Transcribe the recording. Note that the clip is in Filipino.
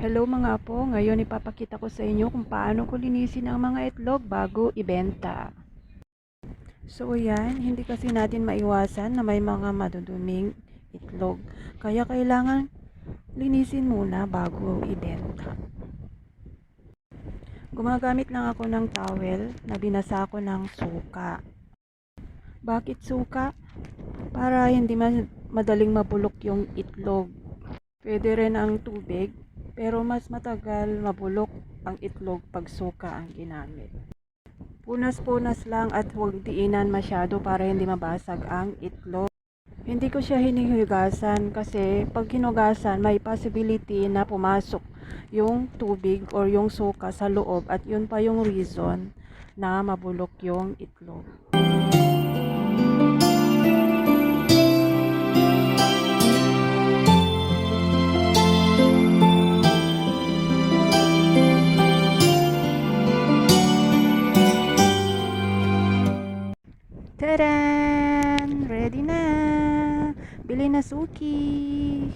Hello mga po, ngayon ipapakita ko sa inyo kung paano ko linisin ang mga itlog bago ibenta. So yan, hindi kasi natin maiwasan na may mga maduduming itlog. Kaya kailangan linisin muna bago ibenta. Gumagamit lang ako ng towel na binasa ko ng suka. Bakit suka? Para hindi ma- madaling mabulok yung itlog. Pwede rin ang tubig, pero mas matagal mabulok ang itlog pag suka ang ginamit. Punas-punas lang at huwag diinan masyado para hindi mabasag ang itlog. Hindi ko siya hinihugasan kasi pag hinugasan may possibility na pumasok yung tubig or yung suka sa loob at yun pa yung reason na mabulok yung itlog. Tadan! Ready na! Bili na suki!